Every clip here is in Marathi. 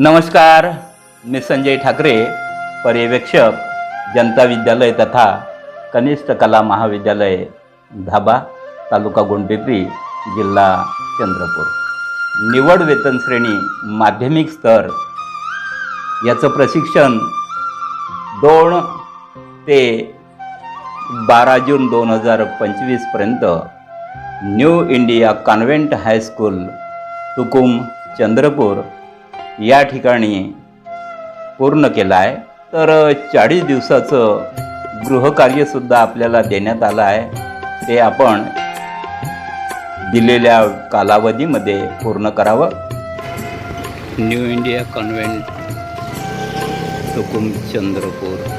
नमस्कार मी संजय ठाकरे पर्यवेक्षक जनता विद्यालय तथा कनिष्ठ कला महाविद्यालय धाबा तालुका गोंडपिंपरी जिल्हा चंद्रपूर. निवड वेतन श्रेणी माध्यमिक स्तर. याचं प्रशिक्षण दोन ते बारा जून दोन हजार पंचवीसपर्यंत new India convent high school Tukum Chandrapur या ठिकाणी पूर्ण केलं आहे तर चाळीस दिवसाचं गृहकार्यसुद्धा आपल्याला देण्यात आलं आहे. ते आपण दिलेल्या कालावधीमध्ये पूर्ण करावं. New India convent Tukum Chandrapur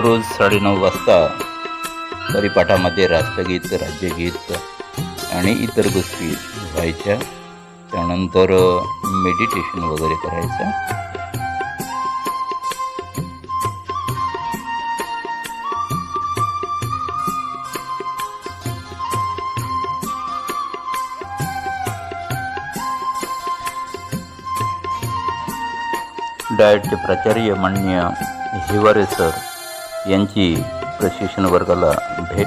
रोज साडेनऊ वाजता परिपाठामध्ये राष्ट्रगीत राज्यगीत आणि इतर गोष्टी व्हायच्या. त्यानंतर मेडिटेशन वगैरे करायचं. डायटचे प्राचार्य मान्य हिवारे सर. यांची प्रशिक्षण वर्गाला भेट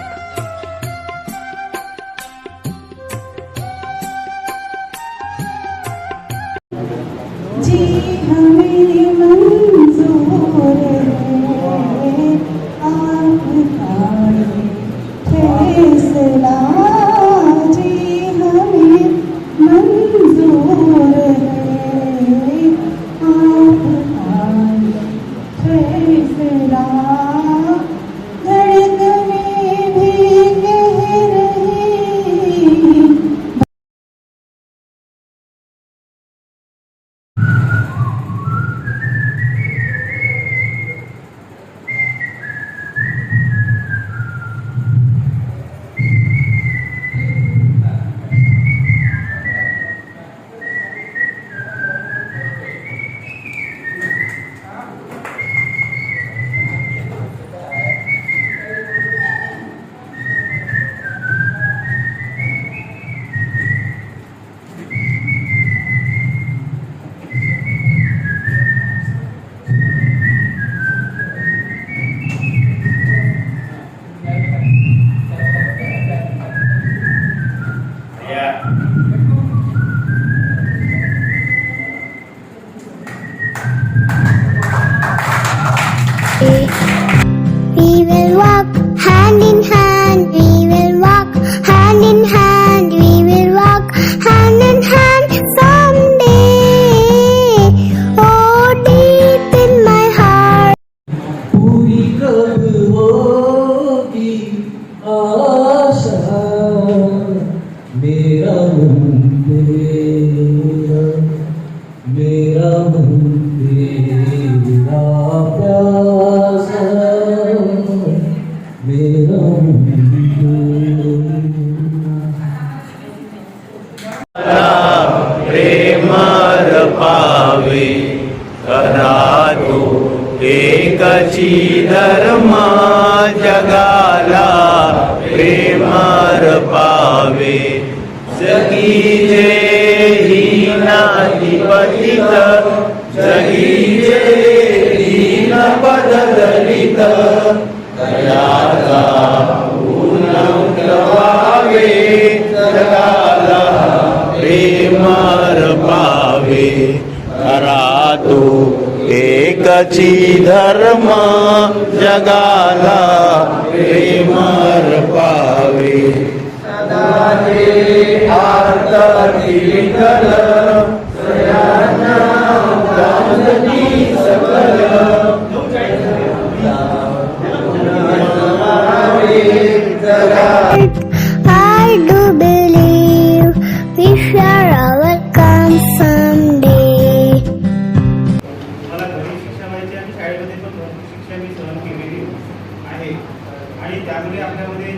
पावे करातो जे धर्मा जगाला पतिता पावे एकची धर्म जगाला प्रेमर पावे. सदाचे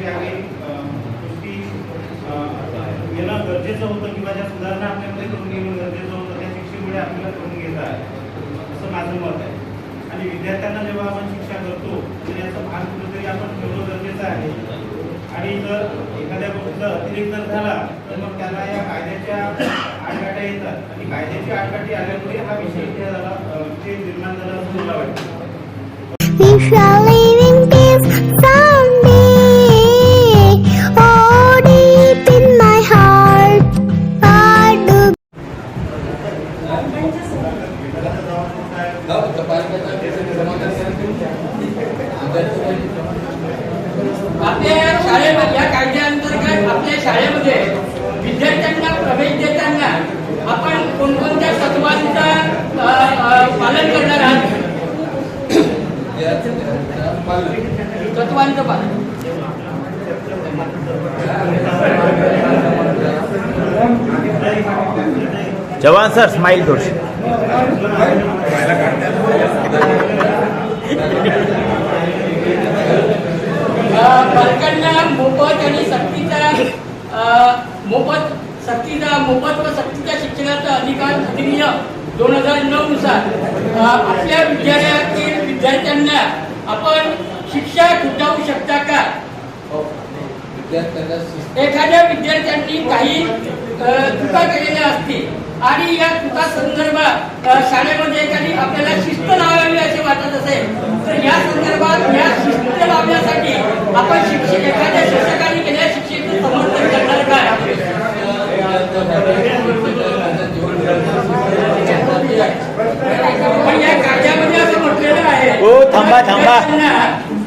त्यावेळी गोष्टी येणं गरजेचं होतं किंवा ज्या सुधारणा आपल्याकडे करून घेणं गरजेचं होतं त्या शिक्षेमुळे आपल्याला करून घेता आहे असं माझं मत आहे. आणि विद्यार्थ्यांना जेव्हा आपण शिक्षा करतो तर याचा भाग कुठेतरी आपण ठेवणं गरजेचं आहे. आणि जर एखाद्या गोष्टीचा अतिरिक्त जर झाला तर मग त्याला या कायद्याच्या आडकाठ्या येतात. आणि कायद्याची आडकाठी आल्यामुळे हा विषय झाला ते निर्माण झाला असं मला वाटतं स्माईल थोडीशी मोफत आणि सक्तीचा मोफत सक्तीचा मोफत व सक्तीच्या शिक्षणाचा अधिकार अधिनियम दोन हजार नऊ नुसार. आपल्या विद्यालयातील विद्यार्थ्यांना आपण शिक्षा ठुठावू शकता का? एखाद्या विद्यार्थ्यांनी काही चुका केलेल्या असतील आणि या चुका संदर्भात शाळेमध्ये एखादी आपल्याला शिस्त लावावी असे वाटत असेल तर या संदर्भात या शिस्त लावण्यासाठी आपण शिक्षक एखाद्या शिक्षकाने केलेल्या शिक्षेचं समर्थन करणार काय पण या कायद्यामध्ये असं म्हटलेलं आहे. ओ, थांबा, थांबा.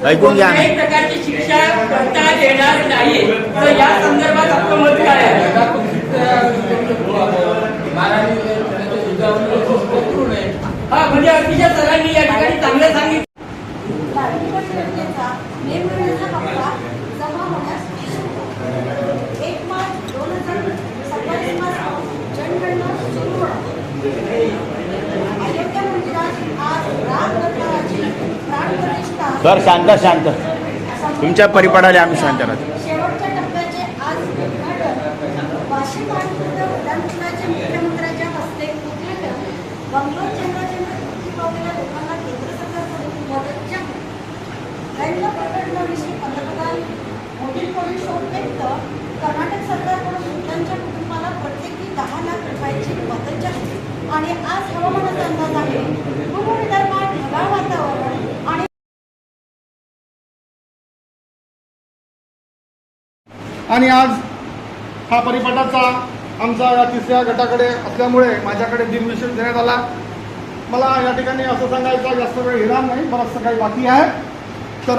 ऐकून घ्या. प्रकारची शिक्षा करता येणार नाही. तर या संदर्भात आपलं मत काय आहे हा म्हणजे अतिशय सरांनी या ठिकाणी चांगलं सांगितलं. सुरू शांत शांत. तुमच्या परिपाठाने आम्ही शांत राहतो. शेवटच्या टप्प्याचे आज उद्घाटन. वाशिम आणि उद्यानपुराचे मुख्यमंत्र्यांच्या हस्ते लाख रुपयाची मदत आणि आज हवामानाचा अंदाज आहे. पूर्व विदर्भात ढगाळ वातावरण आणि आणि आज हा परिपाठाचा आमचा या तिसऱ्या गटाकडे असल्यामुळे माझ्याकडे दिनविशेष देण्यात आला. मला या ठिकाणी असं सांगायचं जास्त वेळ घेणार नाही. बरंचसं काही बाकी आहे. तर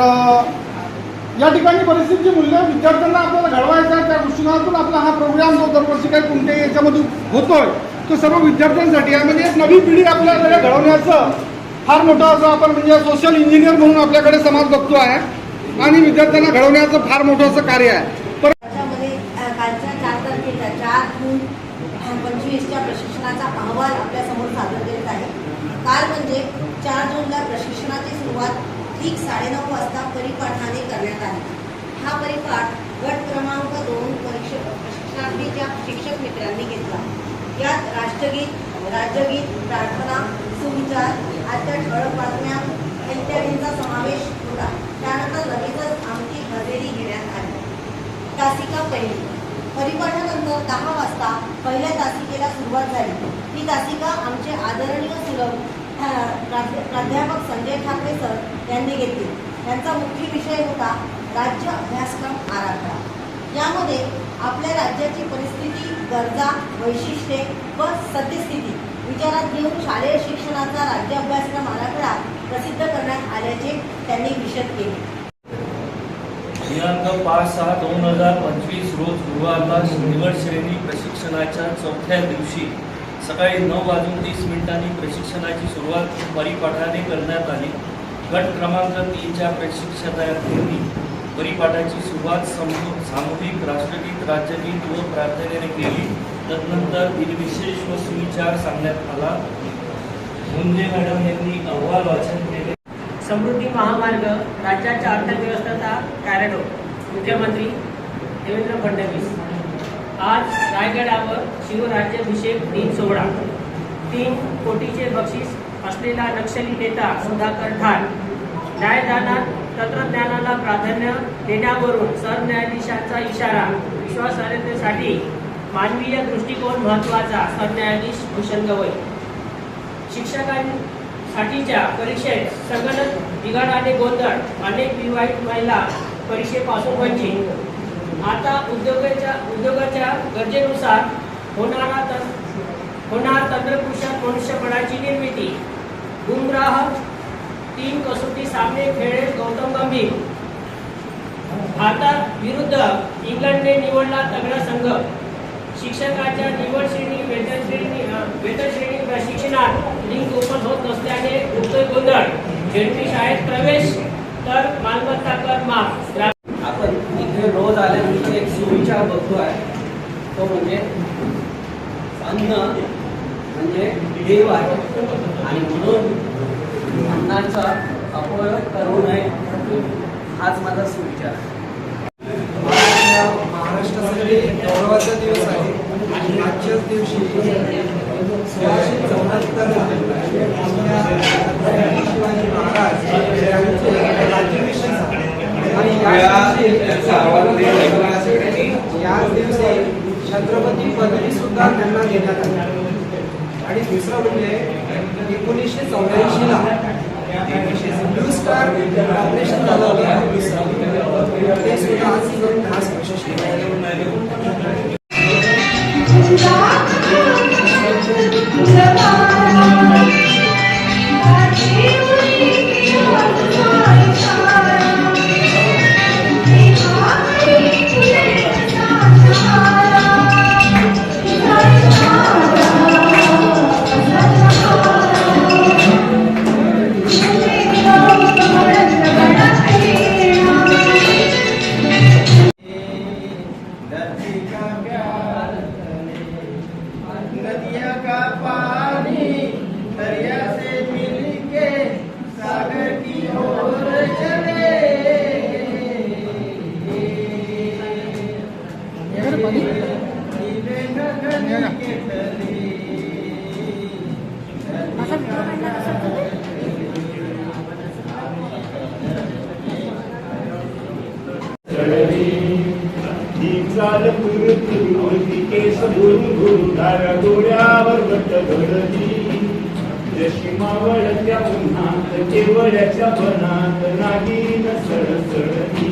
या ठिकाणी परिस्थितीची मूल्य विद्यार्थ्यांना आपल्याला घडवायचं आहे त्या दृष्टिकोनातून आपला हा प्रोग्राम जो दरवर्षी काही कोणत्याही याच्यामधून होतोय तो सर्व विद्यार्थ्यांसाठी आहे. म्हणजे एक नवी पिढी आपल्याकडे घडवण्याचं फार मोठं असं आपण म्हणजे सोशल इंजिनियर म्हणून आपल्याकडे समाज बघतो आहे. आणि विद्यार्थ्यांना घडवण्याचं फार मोठं असं कार्य आहे. पण कालच्या चार चार जून पंचवीसच्या प्रशिक्षणाचा अहवाल आपल्यासमोर सादर करीत आहे. काल म्हणजे चार जूनला प्रशिक्षणाची सुरुवात ठीक साडेनऊ वाजता परिपाठाने करण्यात आली. हा परिपाठ गट क्रमांक दोन परीक्षक प्रशिक्षणार्थीच्या शिक्षक मित्रांनी घेतला. यात राष्ट्रगीत राज्यगीत प्रार्थना सुविचार आजच्या ठळक बातम्या इत्यादींचा समावेश होता. त्यानंतर लगेचच आमची हजेरी घेण्यात आली. तासिका पहिली. परिपाठानंतर दहा वाजता पहिल्या तासिकेला सुरुवात झाली. ही तासिका आमचे आदरणीय सुलभ प्राध्या- प्राध्यापक संजय ठाकरे सर यांनी घेतली. यांचा मुख्य विषय होता राज्य अभ्यासक्रम आराखडा. यामध्ये आपल्या राज्याची परिस्थिती गरजा वैशिष्ट्ये व सद्यस्थिती विचारात घेऊन शालेय शिक्षणाचा राज्य अभ्यासक्रम आराखडा प्रसिद्ध करण्यात आल्याचे त्यांनी विशद केले. दिनांक पाच सहा दोन हजार पंचवीस रोज गुरुवारला निवड श्रेणी प्रशिक्षणाच्या चौथ्या दिवशी सकाळी नऊ वाजून तीस मिनिटांनी प्रशिक्षणाची सुरुवात परिपाठाने करण्यात आली. गट क्रमांक तीनच्या प्रशिक्षणार्थींनी परिपाठाची सुरुवात समू सामूहिक राष्ट्रगीत राज्यगीत व प्रार्थनेने केली. तदनंतर दिनविशेष व सुविचार सांगण्यात आला. मुंजे मॅडम यांनी अहवाल वाचन केले. समृद्धी महामार्ग राज्याच्या अर्थव्यवस्थेचा कॅरेडो मुख्यमंत्री देवेंद्र फडणवीस. आज रायगडावर शिवराज्याभिषेक दिन सोहळा. तीन कोटीचे बक्षीस असलेला नक्षली नेता सुधाकर ठाण न्यायदानात तंत्रज्ञानाला प्राधान्य देण्यावरून सरन्यायाधीशांचा इशारा विश्वासार्हतेसाठी मानवीय दृष्टिकोन महत्त्वाचा सरन्यायाधीश भूषण गवई. शिक्षकांसाठीच्या परीक्षेत संगणक बिघाडाने गोंधळ अनेक विवाहित महिला परीक्षेपासून वंचित. आता उद्योगाच्या उद्योगाच्या गरजेनुसार होणारा तर होणार तंत्रकुशल मनुष्यबळाची निर्मिती. गुमराह तीन कसोटी सामने खेळले गौतम गंभीर. भारतात विरुद्ध इंग्लंडने निवडला तगडा संघ. शिक्षकाच्या निवड श्रेणी वेतन श्रेणी वेतन श्रेणी प्रशिक्षणात लिंक ओपन होत नसल्याने उठतोय गोंधळ. झेडपी शाळेत प्रवेश तर मालमत्ता कर माफ. आपण इथे रोज आल्यानंतर एक सुविचार बघतो आहे तो म्हणजे अन्न. म्हणजे देव आहे. आणि म्हणून अन्नाचा अपयोग करू नये हाच माझा सुविचार. महाराष्ट्रासाठी गौरवाचा दिवस आहे. आणि आजच्याच दिवशी सोळाशे चौऱ्याहत्तरला छत्रपती शिवाजी महाराज यांचे राज्याभिषेक. आणि याच दिवशी छत्रपती पदवी सुद्धा त्यांना देण्यात आली. आणि दुसरं म्हणजे एकोणीसशे चौऱ्याऐंशीला ब्लू स्टार ऑपरेशन झालं होतं ते सुद्धा आज खास विशेष केवळ्याच्या बनात नागिन सळसळली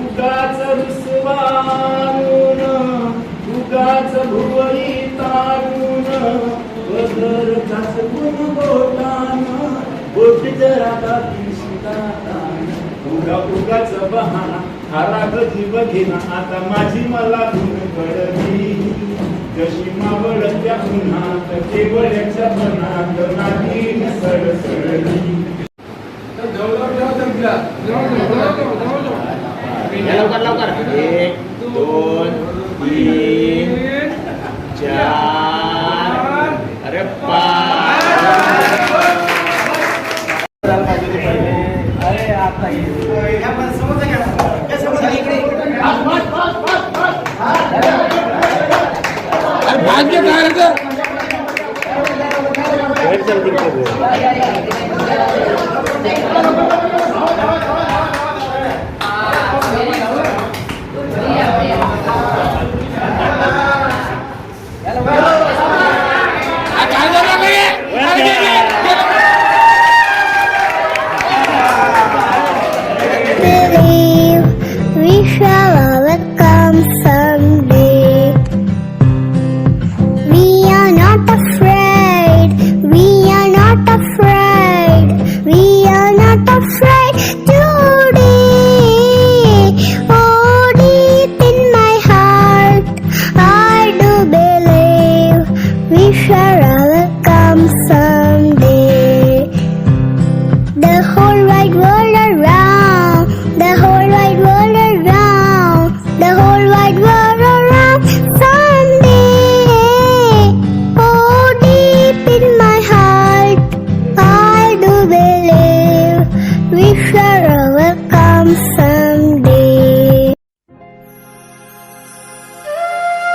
उगाच रुसवारून उगाच भुवई तारून वदर कासकून बोटान बोट जरा दाबी सुदातान उगा उगाच बहाना हा राग जीव घेना आता माझी मला गुण कळली जशी मावळत्या उन्हात केवळ्याच्या मनात नाही सळसळली लवकर लवकर. एक दोन तीन चार. अरे पाच Thank you.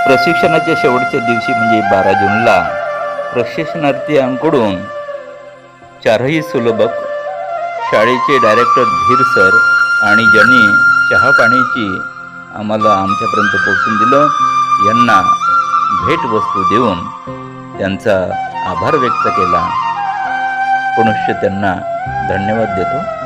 प्रशिक्षणाच्या शेवटच्या दिवशी म्हणजे बारा जूनला प्रशिक्षणार्थीयांकडून चारही सुलभक शाळेचे डायरेक्टर धीर सर आणि ज्यांनी चहा पाण्याची आम्हाला आमच्यापर्यंत पोहोचून दिलं यांना भेटवस्तू देऊन त्यांचा आभार व्यक्त केला. पुनश्च त्यांना धन्यवाद देतो.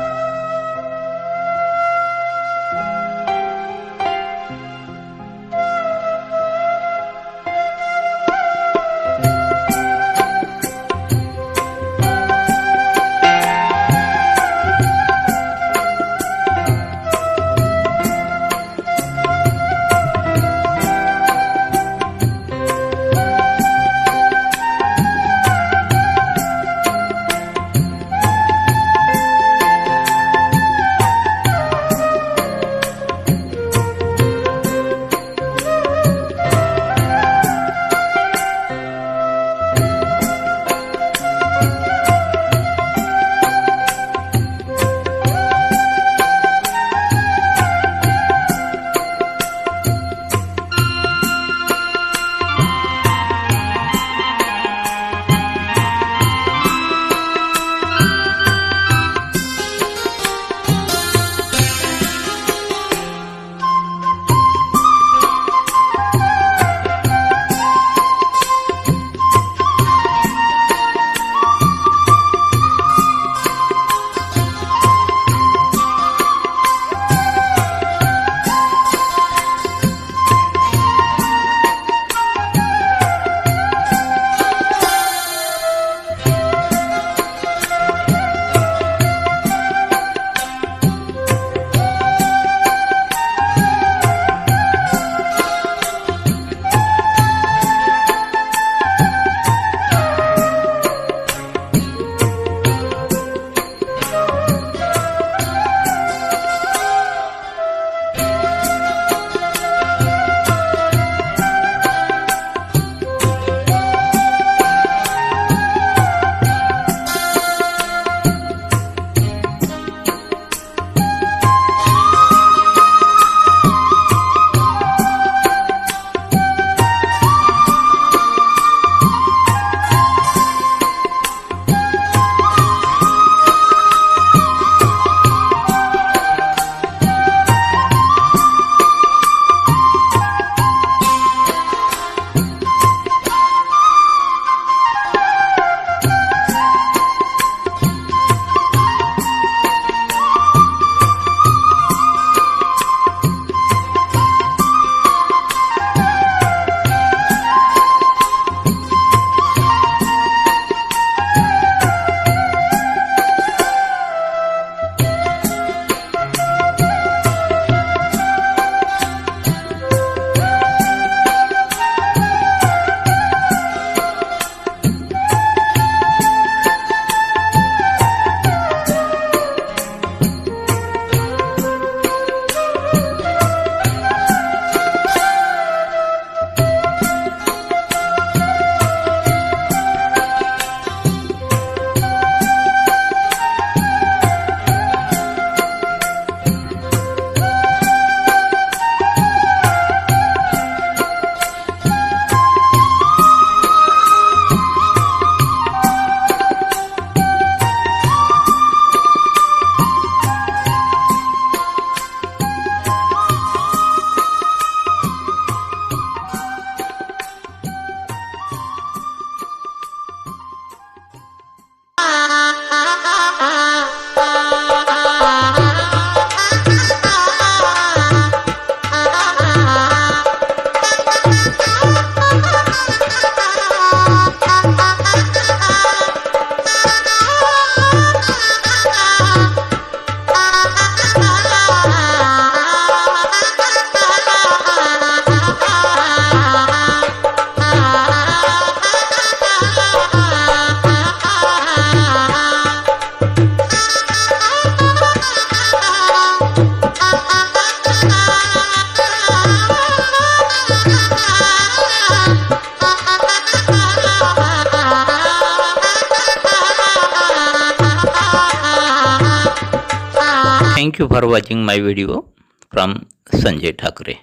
Thank you for watching my video from Sanjay Thakre.